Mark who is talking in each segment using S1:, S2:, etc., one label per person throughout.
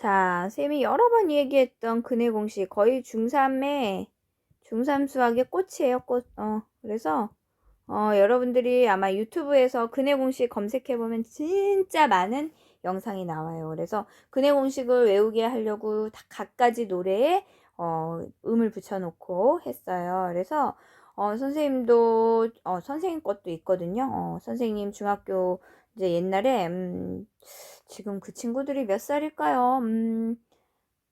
S1: 자, 쌤이 여러 번 얘기했던 근해 공식 거의 중3의 중3 수학의 꽃이에요, 꽃. 어, 그래서 어, 여러분들이 아마 유튜브에서 근해 공식 검색해 보면 진짜 많은 영상이 나와요. 그래서 근해 공식을 외우게 하려고 다 각가지 노래에 어, 음을 붙여놓고 했어요. 그래서 어, 선생님도 어, 선생님 것도 있거든요. 어, 선생님 중학교 이제 옛날에 음, 지금 그 친구들이 몇 살일까요? 음,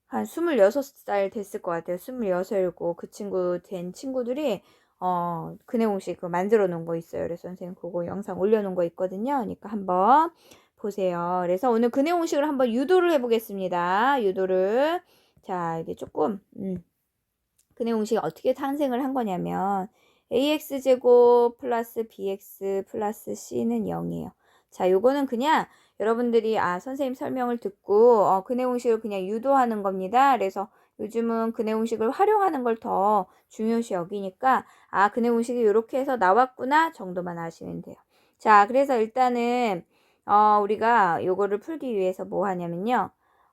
S1: 한 26살 됐을 것 같아요. 26, 7. 그 친구 된 친구들이 어, 근해공식 그 만들어 놓은 거 있어요. 그래서 선생님 그거 영상 올려 놓은 거 있거든요. 그러니까 한번 보세요. 그래서 오늘 근해공식을 한번 유도를 해 보겠습니다. 유도를. 자, 이게 조금 음. 근해공식이 어떻게 탄생을 한 거냐면 ax제곱 플러스 bx 플러스 c는 0이에요. 자, 요거는 그냥 여러분들이 아 선생님 설명을 듣고 어, 근해공식을 그냥 유도하는 겁니다. 그래서 요즘은 근해공식을 활용하는 걸 더 중요시 여기니까 아 근해공식이 이렇게 해서 나왔구나 정도만 아시면 돼요. 자, 그래서 일단은 어, 우리가 요거를 풀기 위해서 뭐 하냐면요.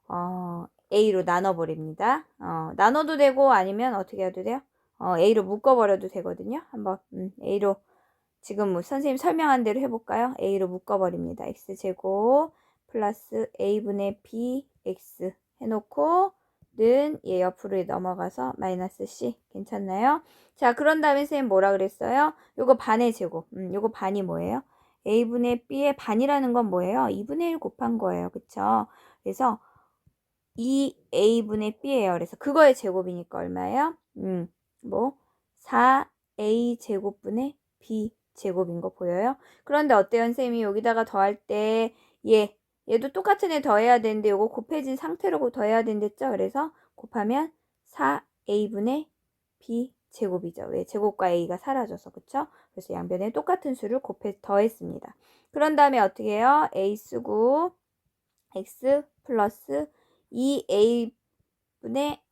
S1: 어, A로 나눠버립니다. 어, 나눠도 되고 아니면 어떻게 해도 돼요? 어, A로 묶어버려도 되거든요. 한번 음, A로 지금 뭐 선생님 설명한 대로 해볼까요? A로 묶어버립니다. X제곱 플러스 A분의 BX 해놓고 는얘 옆으로 넘어가서 마이너스 C 괜찮나요? 자 그런 다음에 선생님 뭐라 그랬어요? 요거 반의 제곱 음, 요거 반이 뭐예요? A분의 B의 반이라는 건 뭐예요? 2분의 1 곱한 거예요. 그쵸? 그래서 2A분의 B예요. 그래서 그거의 제곱이니까 얼마예요? 음, 뭐 4A 제곱분의 B 제곱인 거 보여요? 그런데 어때요, 선생님이 여기다가 더할 때 얘, 얘도 똑같은 애 더해야 되는데 요거 곱해진 상태로 더해야 된댔죠? 그래서 곱하면 4A분의 B 제곱이죠. 왜? 제곱과 A가 사라져서, 그쵸? 그래서 양변에 똑같은 수를 곱해 더했습니다. 그런 다음에 어떻게 해요? A 쓰고 X 플러스 2A분의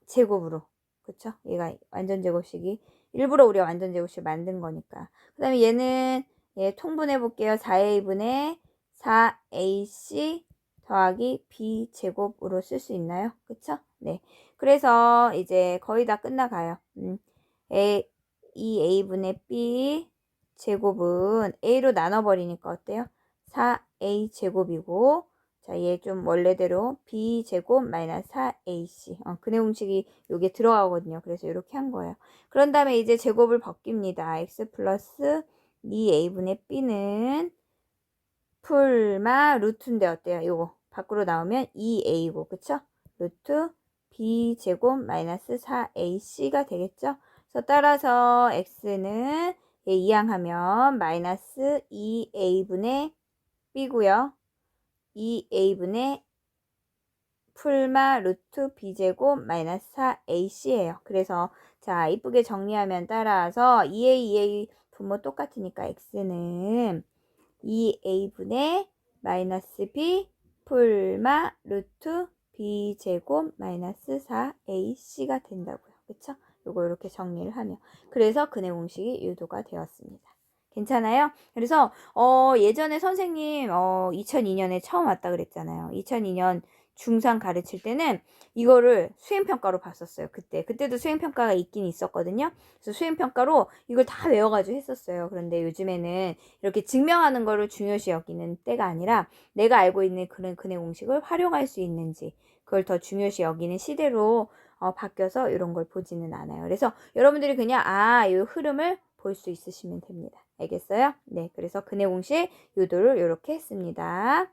S1: 제곱으로, 그쵸? 얘가 완전 제곱식이 일부러 우리가 완전 제곱식 만든 거니까. 그 다음에 얘는 얘 통분해 볼게요. 4a분의 4ac 더하기 b 제곱으로 쓸 수 있나요? 그쵸? 네. 그래서 이제 거의 다 끝나가요. 음, a, 2a분의 b 제곱은 a로 나눠버리니까 어때요? 4a 제곱이고 자, 얘 좀 원래대로 b제곱 마이너스 4ac. 어, 근해 공식이 여기에 들어가거든요. 그래서 이렇게 한 거예요. 그런 다음에 이제 제곱을 벗깁니다. x 플러스 2a분의 b는 풀마 루트인데 어때요? 요거 밖으로 나오면 2a고 그쵸? 루트 b제곱 마이너스 4ac가 되겠죠? 그래서 따라서 x는 얘 이항하면 마이너스 2a분의 b고요. 2a분의 풀마 루트 b제곱 마이너스 4ac예요. 그래서 자 이쁘게 정리하면 따라서 2a, 2a 분모 똑같으니까 x는 2a분의 마이너스 b 풀마 루트 b제곱 마이너스 4ac가 된다고요. 그쵸? 요거 이렇게 정리를 하면 그래서 근해 공식이 유도가 되었습니다. 괜찮아요? 그래서 어 예전에 선생님 어 2002년에 처음 왔다 그랬잖아요. 2002년 중3 가르칠 때는 이거를 수행평가로 봤었어요. 그때. 그때도 수행평가가 있긴 있었거든요. 그래서 수행평가로 이걸 다 외워가지고 했었어요. 그런데 요즘에는 이렇게 증명하는 거를 중요시 여기는 때가 아니라 내가 알고 있는 그런 근해 공식을 활용할 수 있는지 그걸 더 중요시 여기는 시대로 어, 바뀌어서 이런 걸 보지는 않아요. 그래서 여러분들이 그냥 아, 이 흐름을 볼 수 있으시면 됩니다. 알겠어요? 네, 그래서 근해 공식 유도를 이렇게 했습니다.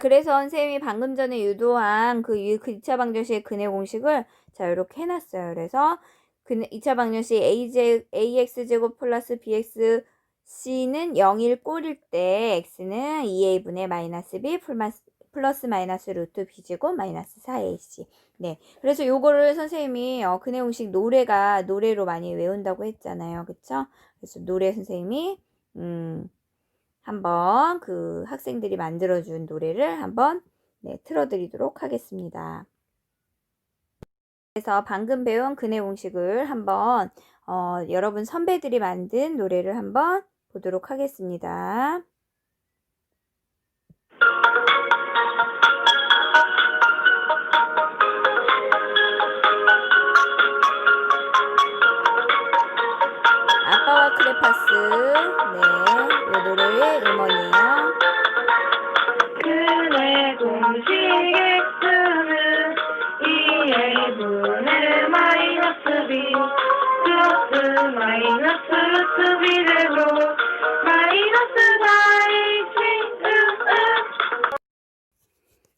S1: 그래서 선생님이 방금 전에 유도한 그, 그 2차 방정식의 근해 공식을 자 이렇게 해놨어요. 그래서 그 2차 방정식 AX제곱 플러스 BX C는 0일 꼴일 때 X는 2A분의 마이너스 B 플러스 마이너스 루트 B제곱 마이너스 4AC 네. 그래서 요거를 선생님이 어, 근해 공식 노래가 노래로 많이 외운다고 했잖아요. 그쵸? 그래서 노래 선생님이 음 한번 그 학생들이 만들어준 노래를 한번 네, 틀어드리도록 하겠습니다. 그래서 방금 배운 근해 공식을 한번 어, 여러분 선배들이 만든 노래를 한번 보도록 하겠습니다.
S2: 마이너스 b 플러스 마이너스 루트 b 제곱 마이너스 4ac 으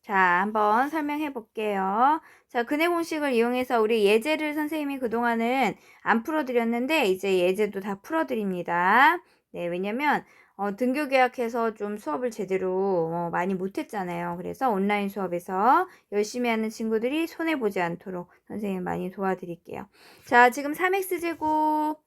S1: 자, 한번 설명해 볼게요. 자, 근해 공식을 이용해서 우리 예제를 선생님이 그동안은 안 풀어드렸는데, 이제 예제도 다 풀어드립니다. 네, 왜냐면, 어, 등교 계약해서 좀 수업을 제대로 어, 많이 못했잖아요. 그래서 온라인 수업에서 열심히 하는 친구들이 손해보지 않도록 선생님 많이 도와드릴게요. 자, 지금 3x제곱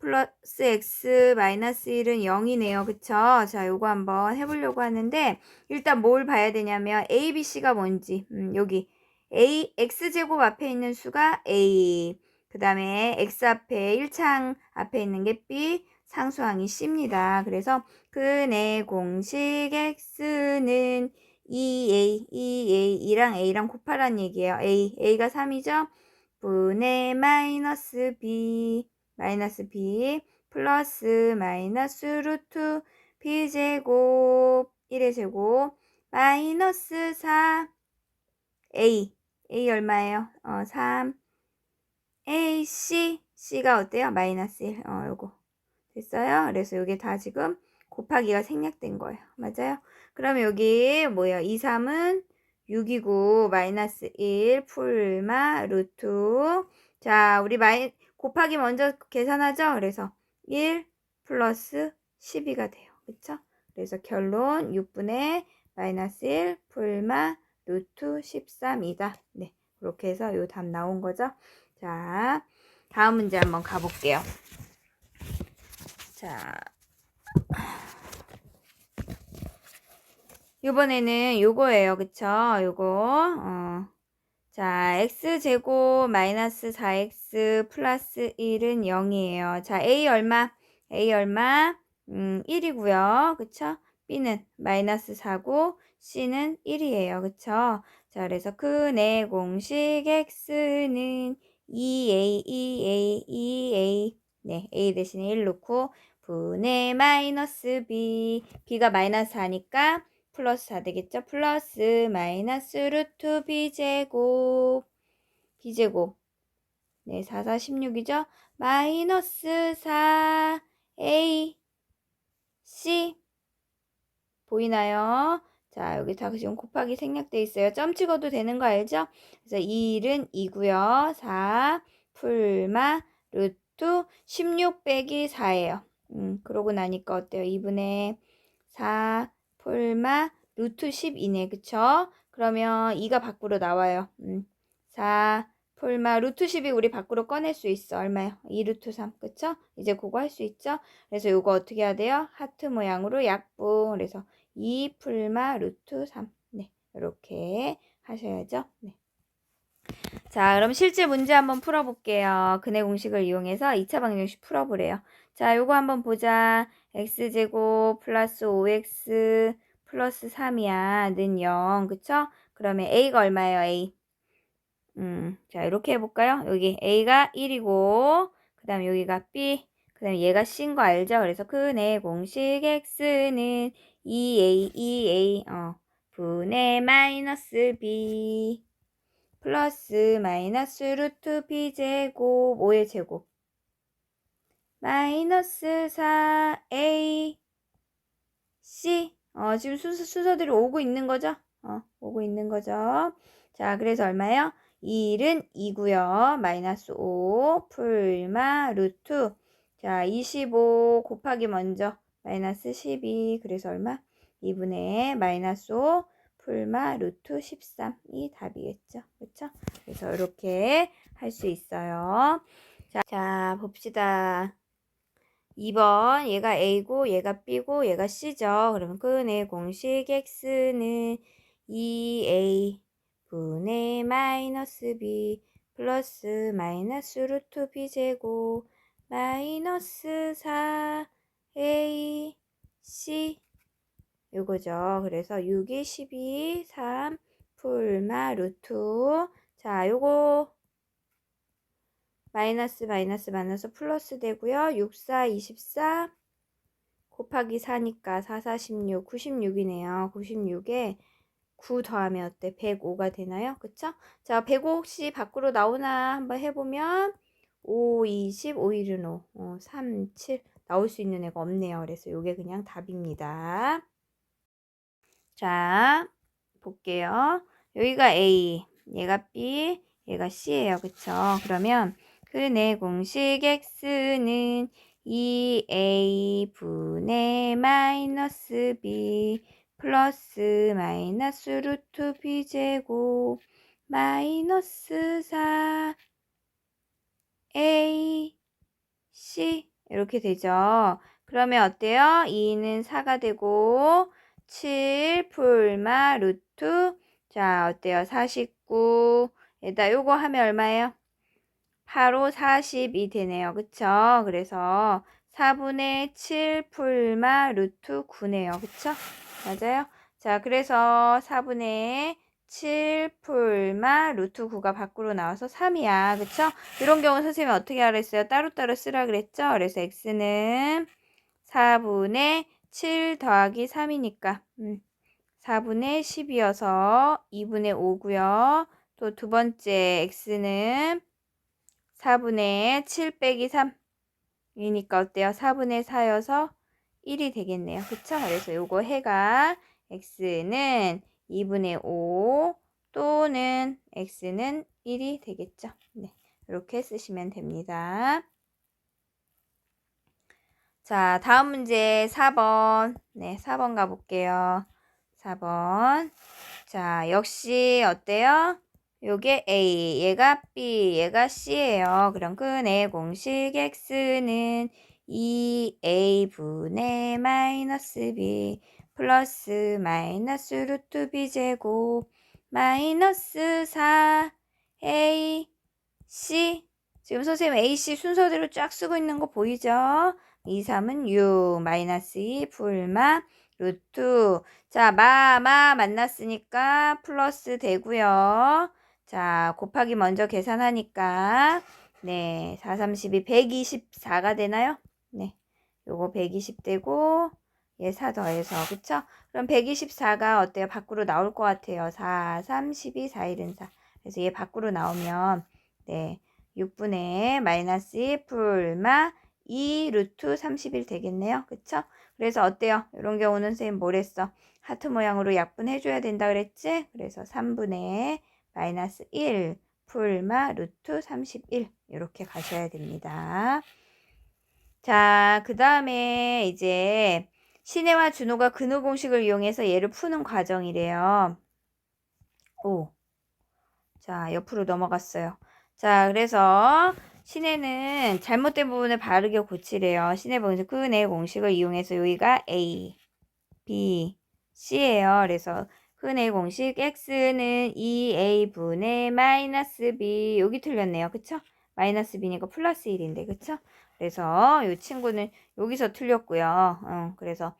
S1: 플러스 x 마이너스 1은 0이네요. 그쵸? 자, 요거 한번 해보려고 하는데, 일단 뭘 봐야 되냐면 a, b, c가 뭔지 음, 여기 a x제곱 앞에 있는 수가 a 그 다음에 x 앞에 1창 앞에 있는 게 b 상수항이 c입니다. 그래서 근의 공식 x는 2a 2a 2랑 a랑 곱하라는 얘기예요. a a가 3이죠. 분의 마이너스 b 마이너스 b 플러스 마이너스 루트 b제곱 1의 제곱 마이너스 4 a a 얼마예요? 어, 3 a c c가 어때요? 마이너스 1 어, 요거 됐어요? 그래서 이게 다 지금 곱하기가 생략된 거예요. 맞아요? 그러면 여기 뭐예요? 2, 3은 6이고 마이너스 1 풀마 루트 자 우리 마이 곱하기 먼저 계산하죠? 그래서 1 플러스 12가 돼요. 그쵸? 그래서 결론 6분의 마이너스 1 풀마 루트 13이다. 네. 그렇게 해서 요 답 나온 거죠. 자, 다음 문제 한번 가볼게요. 자, 이번에는 요거예요. 그쵸? 요거, 어. 자, x제곱 마이너스 4x 플러스 1은 0이에요. 자, a 얼마? a 얼마? 음, 1이고요. 그쵸? b는 마이너스 4고 c는 1이에요. 그쵸? 자, 그래서 근의 공식 x는 2a, 2a, 2a. 네, a 대신에 1 넣고 분의 마이너스 b. b가 마이너스 4니까 플러스 4 되겠죠? 플러스 마이너스 루트 b제곱 b제곱 네, 4, 4, 16이죠? 마이너스 4 a c 보이나요? 자, 여기 다 지금 곱하기 생략돼 있어요. 점 찍어도 되는 거 알죠? 그래서 1은 2고요. 4 풀마 루트 16 빼기 4예요. 음, 그러고 나니까 어때요? 2분의 4 풀마 루트 12네. 그쵸? 그러면 2가 밖으로 나와요. 음, 4 풀마 루트 10이 우리 밖으로 꺼낼 수 있어. 얼마요? 2 루트 3. 그쵸? 이제 그거 할 수 있죠? 그래서 이거 어떻게 해야 돼요? 하트 모양으로 약분. 그래서 2 풀마 루트 3. 네. 이렇게 하셔야죠. 네. 자, 그럼 실제 문제 한번 풀어볼게요. 근해 공식을 이용해서 2차 방정식 풀어보래요. 자, 요거 한번 보자. x제곱 플러스 5x 플러스 3이야. 는 0. 그쵸? 그러면 a가 얼마예요? a. 음, 자, 이렇게 해볼까요? 여기 a가 1이고, 그 다음에 여기가 b, 그 다음에 얘가 c인 거 알죠? 그래서 근해 공식 x는 2a, 2a, 어, 분의 마이너스 b. 플러스 마이너스 루트 b 제곱 5의 제곱 마이너스 4a c 어 지금 순서 순서대로 오고 있는 거죠? 어 오고 있는 거죠. 자 그래서 얼마요? 1은 2고요. 마이너스 5 풀마 루트 자 25 곱하기 먼저 마이너스 12 그래서 얼마? 2분의 마이너스 5 풀마 루트 13이 답이겠죠. 그렇죠? 그래서 이렇게 할 수 있어요. 자, 자, 봅시다. 2번 얘가 A고 얘가 B고 얘가 C죠. 그러면 근의 공식 X는 2A 분의 마이너스 B 플러스 마이너스 루트 B 제곱 마이너스 4A C 요거죠. 그래서 6이 12, 3, 풀마 루트. 자, 요거 마이너스 마이너스 마이너스 플러스 되고요. 6, 4, 24 곱하기 4니까 4, 4, 16, 96이네요. 96에 9 더하면 어때? 105가 되나요? 그쵸? 자, 105 혹시 밖으로 나오나 한번 해보면 5, 20, 5, 1은 5, 어, 3, 7 나올 수 있는 애가 없네요. 그래서 이게 그냥 답입니다. 자, 볼게요. 여기가 A, 얘가 B, 얘가 C예요. 그쵸? 그러면 그내 공식 X는 2A 분의 마이너스 B 플러스 마이너스 루트 B 제곱 마이너스 4 A C 이렇게 되죠. 그러면 어때요? 2는 4가 되고 7 풀마 루트 자 어때요? 49 에다 요거 하면 얼마예요? 8호 40이 되네요. 그쵸? 그래서 4분의 7 풀마 루트 9네요. 그쵸? 맞아요? 자, 그래서 4분의 7 풀마 루트 9가 밖으로 나와서 3이야. 그쵸? 이런 경우 선생님이 어떻게 하라 했어요? 따로따로 쓰라 그랬죠? 그래서 x는 4분의 7 더하기 3이니까 음, 4분의 10이어서 2분의 5고요. 또 두 번째 x는 4분의 7 빼기 3 이니까 어때요? 4분의 4여서 1이 되겠네요. 그쵸? 그래서 요거 해가 x는 2분의 5 또는 x는 1이 되겠죠. 네. 이렇게 쓰시면 됩니다. 자, 다음 문제 4번. 네, 4번 가볼게요. 4번. 자, 역시 어때요? 요게 A, 얘가 B, 얘가 C예요. 그럼 그의 공식 X는 2A분의 마이너스 B 플러스 마이너스 루트 B 제곱 마이너스 4A C 지금 선생님 AC 순서대로 쫙 쓰고 있는 거 보이죠? 2, 3은 6, 마이너스 2, 풀마, 루트. 자, 마, 마 만났으니까 플러스 되고요. 자, 곱하기 먼저 계산하니까 네, 4, 32, 124가 되나요? 네, 요거 120 되고 얘 4 더해서 그쵸? 그럼 124가 어때요? 밖으로 나올 것 같아요. 4, 32, 4, 1은 4. 그래서 얘 밖으로 나오면 네, 6분의 마이너스 2 풀마 2 루트 31 되겠네요. 그쵸? 그래서 어때요? 이런 경우는 선생님 뭘 했어? 하트 모양으로 약분해줘야 된다 그랬지? 그래서 3분의 마이너스 1 풀마 루트 31 이렇게 가셔야 됩니다. 자, 그 다음에 이제 신혜와 준호가 근호 공식을 이용해서 얘를 푸는 과정이래요. 오. 자, 옆으로 넘어갔어요. 자, 그래서 신혜는 잘못된 부분을 바르게 고치래요. 신혜 공식 근의 공식을 이용해서 여기가 A, B, C예요. 그래서 근의 공식 x는 2a분의 마이너스 b 여기 틀렸네요. 그쵸? 마이너스 b니까 플러스 1인데 그쵸? 그래서 이 친구는 여기서 틀렸고요. 어, 그래서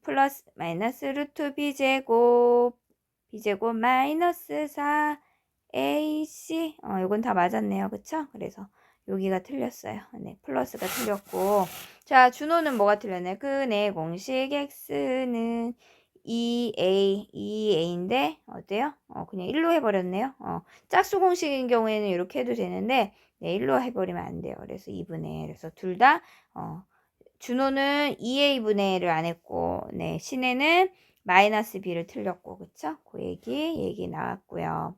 S1: 플러스 마이너스 루트 b제곱 b제곱 마이너스 4 ac 어, 이건 다 맞았네요. 그쵸? 그래서 여기가 틀렸어요. 네, 플러스가 틀렸고 자, 준호는 뭐가 틀렸나요? 근의 공식 x는 2a, 2a인데 어때요? 어, 그냥 1로 해버렸네요. 어, 짝수 공식인 경우에는 이렇게 해도 되는데 네, 1로 해버리면 안 돼요. 그래서 2분의 그래서 둘 다 어, 준호는 2a분의 1을 안 했고 네, 신혜는 마이너스 b를 틀렸고 그쵸? 그 얘기 얘기 나왔고요.